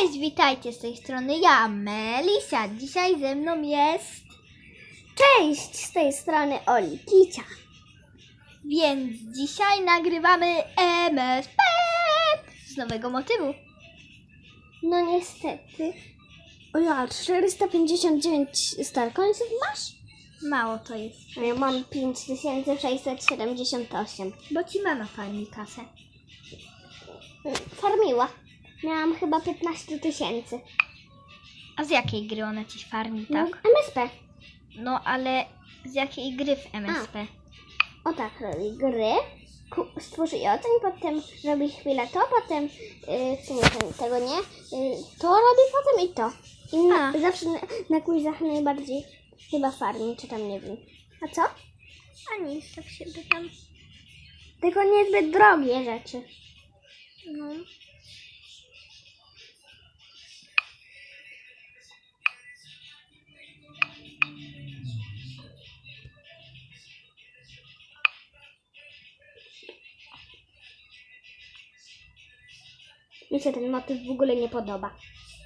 Cześć, witajcie z tej strony ja, Melisia. Dzisiaj ze mną jest, Cześć, z tej strony Oli Kicia. więc dzisiaj nagrywamy MSP z nowego motywu. No niestety. O ja, 459 starkońców masz? Mało to jest, A ja mam 5678. bo ci mama farmi kasę. Farmiła. Miałam chyba 15 tysięcy. A z jakiej gry ona ci farmi, No, tak? MSP. No ale z jakiej gry w MSP? O tak robi gry. Stworzy i oceń, potem robi chwilę to, potem yy, w sumie tego nie. Yy, to robi potem i to. I na, A. zawsze na, na quizach najbardziej chyba farmi, czy tam nie wiem. A co? A nic, tak się pytam. Tylko niezbyt drogie rzeczy. No. Mi się ten motyw w ogóle nie podoba.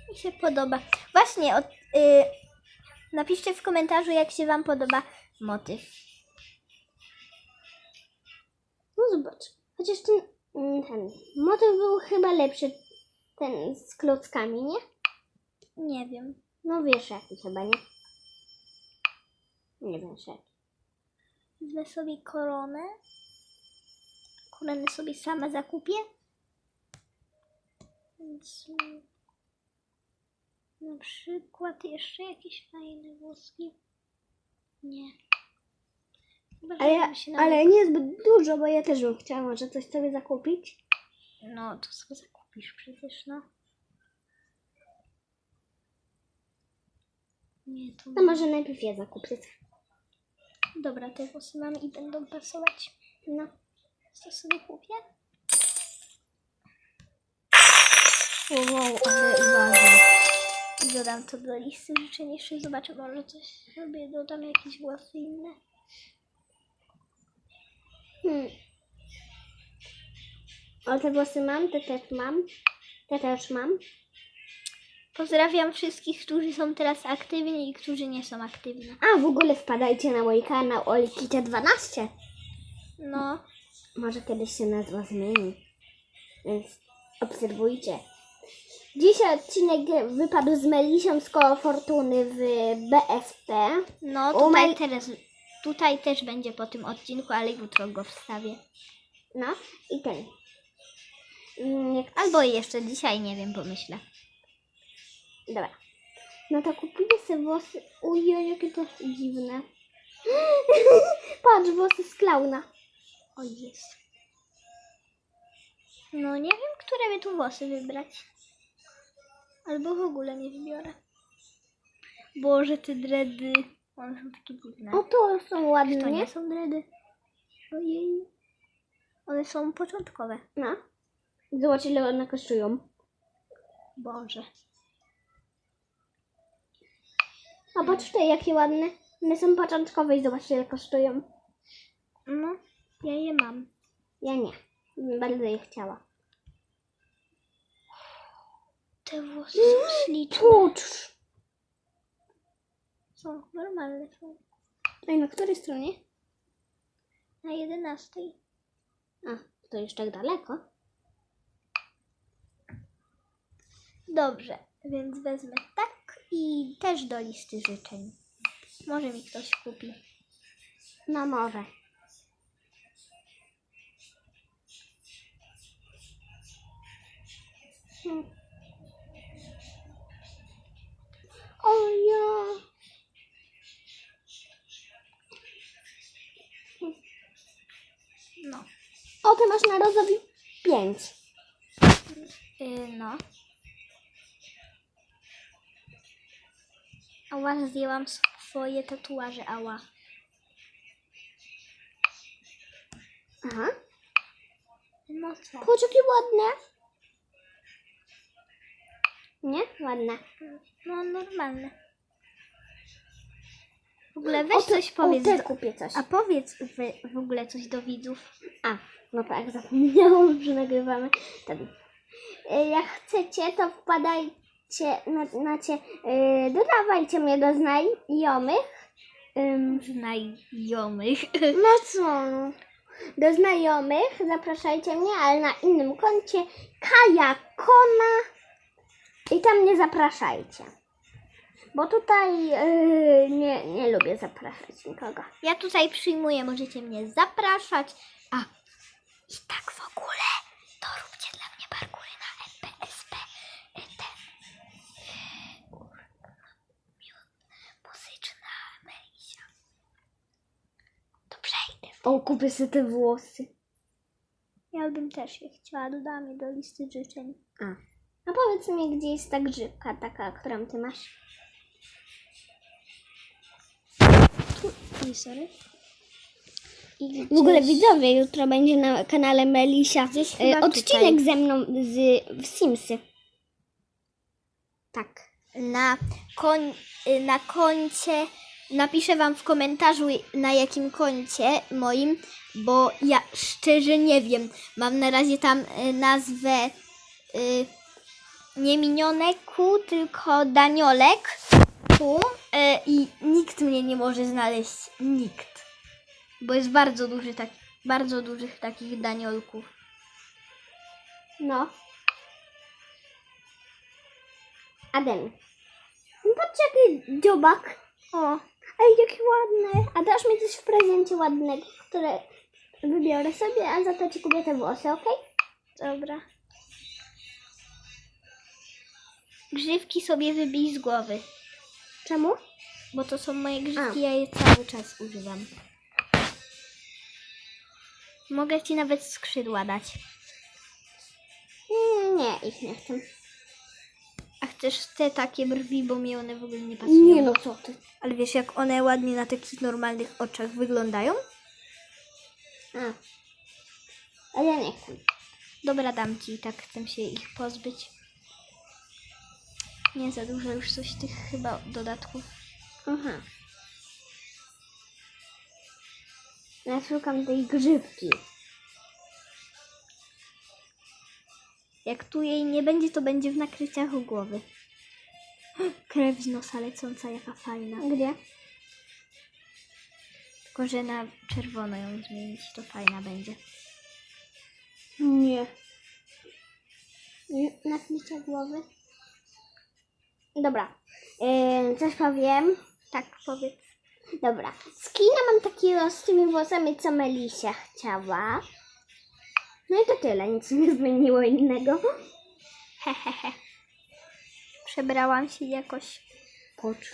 Mi się podoba. Właśnie, od, y, napiszcie w komentarzu, jak się wam podoba motyw. No zobacz. Chociaż ten, mm, ten motyw był chyba lepszy. Ten z klockami, nie? Nie wiem. No wiesz jaki chyba, nie? Nie wiem jaki. Wezmę sobie koronę. Koronę sobie sama zakupię. Więc mm, na przykład jeszcze jakieś fajne włoski. Nie. Chyba, że Ale, bym się ale niezbyt dużo, bo ja też bym chciała może coś sobie zakupić. No, to sobie zakupisz przecież, no. Nie, to... To może najpierw ja zakupię. Dobra, te włosy mam i będą pasować. No. Co sobie kupię? Wow, ale ważne. I dodam to do listy życzeń. Jeszcze zobaczę, może coś sobie dodam, jakieś włosy inne. Hmm. O, te włosy mam, te też mam. Te też mam. Pozdrawiam wszystkich, którzy są teraz aktywni i którzy nie są aktywni. A, w ogóle wpadajcie na mój kanał Olikicia12. No, Może kiedyś się nazwa zmieni. Więc obserwujcie. Dzisiaj odcinek wypadł z Melisią z koło fortuny w BSP. no tutaj Mel- teraz, tutaj też będzie po tym odcinku, ale jutro go wstawię. No i ten. Mm, Jak... Albo jeszcze dzisiaj, nie wiem, pomyślę. Dobra. No to kupię sobie włosy. Ujej, jakie to dziwne. Patrz, włosy z klauna. O jest. No nie wiem, które by tu włosy wybrać. Albo w ogóle nie wybiorę. Boże, te dredy. One są takie dziwne. O, to są ładne, to nie? nie są dredy. Ojej. One są początkowe. No. Zobacz, ile one kosztują. Boże. A patrz te, jakie ładne. One są początkowe i zobacz, ile kosztują. No, ja je mam. Ja nie. Bardzo je chciała. Te włosy są śliczne. Tucz! Są normalne. Są Ej, na której stronie? na jedenastej. A, to już tak daleko. Dobrze, więc wezmę tak i też do listy życzeń. Może mi ktoś kupi. No może. Hmm. O ja. No. O, ty masz na rozowi pięć. Yy, no. Ała, zdjęłam swoje tatuaże, ała. Aha. No co? Patrz, jakie ładne. Nie? Ładne. No normalne. W ogóle O, weź te- coś powiedz. O, Do, kupię coś. a powiedz wy, w ogóle coś do widzów. A, no tak, zapomniałam, że nagrywamy ten. Jak chcecie, to wpadaj, na, znacie, yy, dodawajcie mnie do znajomych. Ym, Znajomych. no co? no. Do znajomych zapraszajcie mnie, ale na innym koncie Kaja Kona i tam nie zapraszajcie. Bo tutaj yy, nie, nie lubię zapraszać nikogo. Ja tutaj przyjmuję, możecie mnie zapraszać. I tak w ogóle, to róbcie dla mnie parkury na MPSP. y, Ten miód, muzyczna Melisia. To przejdę. O, kupię sobie te włosy. Ja bym też je chciała, dodam je do listy życzeń. A. A powiedz mi, gdzie jest ta grzybka taka, którą ty masz? Nie, sorry. I W ogóle gdzieś- widzowie, jutro będzie na kanale Melisia Gdzieś e, odcinek tutaj. ze mną z, w Simsy. Tak. na, koń, y, na koncie. Napiszę wam w komentarzu na jakim koncie moim, bo ja szczerze nie wiem. Mam na razie tam y, nazwę y, nie minionek ku, tylko Daniolek ku y, i nikt mnie nie może znaleźć. Nikt. Bo jest bardzo duży tak, bardzo dużych takich Daniolków. No. Aden. No Patrz jaki dziobak. O, Ej, jaki ładny. A dasz mi coś w prezencie ładnego, które wybiorę sobie, a za to ci kupię te włosy, okej? Dobra. Grzywki sobie wybij z głowy, Czemu? bo to są moje grzywki, A. ja je cały czas używam. Mogę ci nawet skrzydła dać. Nie, ich nie chcę. A chcesz te takie brwi, bo mi one w ogóle nie pasują. Nie no, co ty. Ale wiesz, jak one ładnie na takich normalnych oczach wyglądają? A. Ale ja nie chcę. Dobra, dam ci, tak chcę się ich pozbyć. Nie za dużo już coś tych chyba dodatków. Aha. Ja szukam tej grzybki. Jak tu jej nie będzie, to będzie w nakryciach u głowy. Krew z nosa lecąca, jaka fajna. Gdzie? Tylko, że na czerwono ją zmienić, to fajna będzie. Nie. Naklicie głowy. Dobra. Yy, coś powiem. Tak, powiedz. Dobra. Skina mam takiego z tymi włosami, co Melisia chciała. No i to tyle. Nic nie zmieniło innego. Hehehe. Przebrałam się jakoś. Pocz.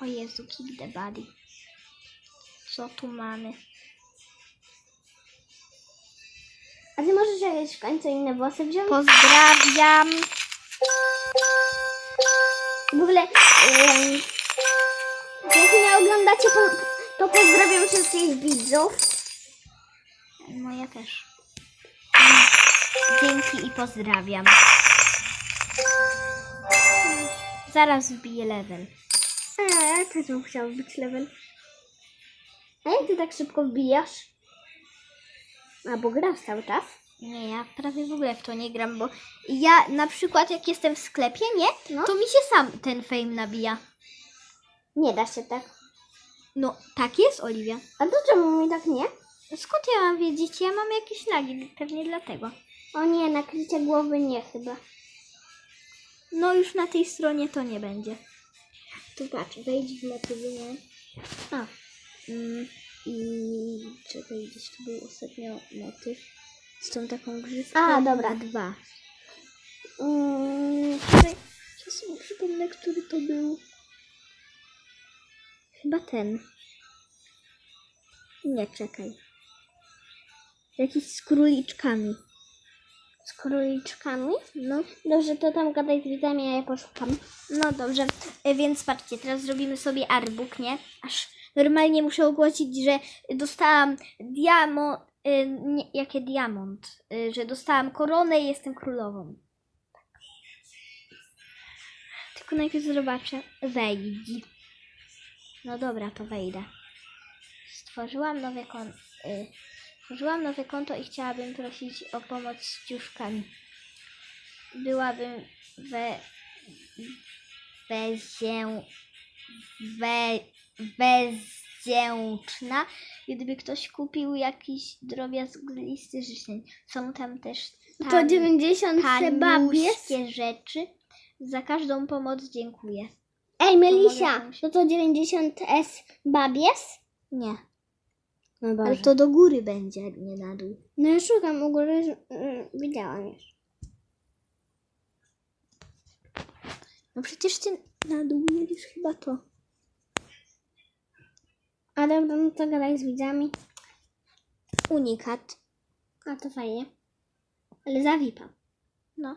O Jezu, kick the body. Co tu mamy? A ty możesz jakieś w końcu inne włosy wziąć? Pozdrawiam. W ogóle, jak mnie oglądacie, to, pozdrawiam wszystkich widzów. Moja też. Dzięki i pozdrawiam. Zaraz wbiję level. Eee, też bym chciała być level. A jak ty tak szybko wbijasz? A, bo grasz cały czas? Nie, ja prawie w ogóle w to nie gram, bo ja na przykład jak jestem w sklepie, nie? No. To mi się sam ten fame nabija. Nie da się tak. No, tak jest, Oliwia. A to czemu mi tak nie? Skąd ja mam wiedzieć? Ja mam jakieś lagi, pewnie dlatego. O nie, nakrycie głowy nie chyba. No już na tej stronie to nie będzie. Tu patrz, wejdź w motywę. A. Mm, I czekaj, gdzieś tu był ostatnio motyw. Z tą taką grzywką. A, dobra. Dwa. Mm, Czekaj, ja sobie przypomnę, który to był. Chyba ten. Nie, czekaj. Jakiś z króliczkami. z króliczkami. No, Dobrze, to tam gadaj z widzami, a ja poszukam. no dobrze. E, Więc patrzcie, teraz zrobimy sobie artbook, nie? Aż normalnie muszę ogłosić, że dostałam diamont. y, Nie, jakie diamont? Y, Że dostałam koronę i jestem królową. Tylko najpierw zobaczę. Wejdź. No dobra, to wejdę. Stworzyłam nowe konto. Stworzyłam nowe konto i chciałabym prosić o pomoc z ciuszkami. byłabym we, wezię, we, bezdzięczna, gdyby ktoś kupił jakiś drobiazg listy życzeń. Są tam też To 90 babies. taniuśkie rzeczy. Za każdą pomoc dziękuję. Ej, Melisia, mogę to to 90 S babies? Nie, No ale to do góry będzie, nie na dół. No ja szukam u góry, mm, widziałam już. No przecież ty na dół mielisz chyba to. A dobra, no to gadaj z widzami. Unikat. A to fajnie. Ale za VIP-a. No.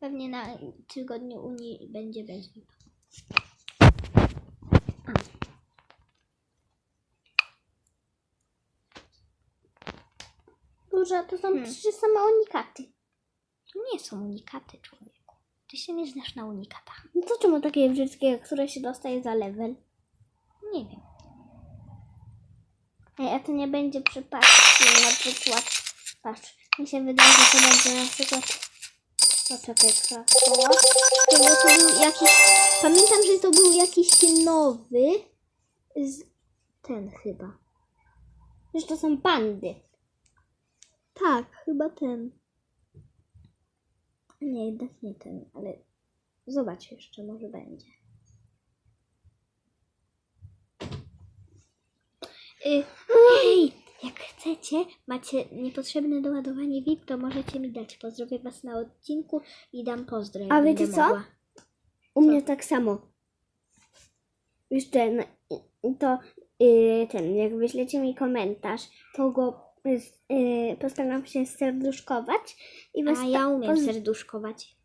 Pewnie na tygodniu Unii będzie bez VIP. Dużo, to są Hmm. trzy same unikaty. To nie są unikaty, człowieku. Ty się nie znasz na unikatach. No to czemu takie brzydkie, które się dostaje za level? Nie wiem. Ej, a to nie będzie przypadkiem na przykład. Patrz, mi się wydaje, że to będzie na przykład. Poczekaj, krasowa. To, bo to był jakiś... Pamiętam, że to był jakiś nowy z... Ten chyba. Że to są bandy. Tak, chyba ten. Nie, jednak nie ten, ale zobacz jeszcze, może będzie. Y, Hej, jak chcecie, macie niepotrzebne doładowanie VIP, to możecie mi dać. Pozdrowię Was na odcinku i dam pozdro. jak A wiecie co? mogła. U mnie tak samo. Jeszcze no, to yy, ten, jak wyślecie mi komentarz, to go yy, postaram się serduszkować i was, A ja umiem serduszkować.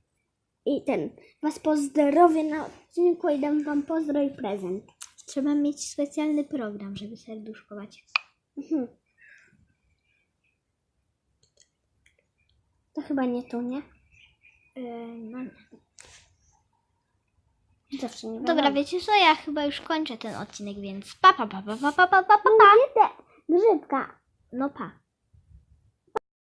i ten, was pozdrowię na odcinku i dam wam pozdro i prezent. Trzeba mieć specjalny program, żeby serduszkować. Mhm. To chyba nie tu, nie? Yy, no nie. Zawsze nie Dobra, wiadomo. wiecie co? Ja chyba już kończę ten odcinek, więc pa pa pa pa pa pa pa pa pa. Nie te, grzybka. No pa.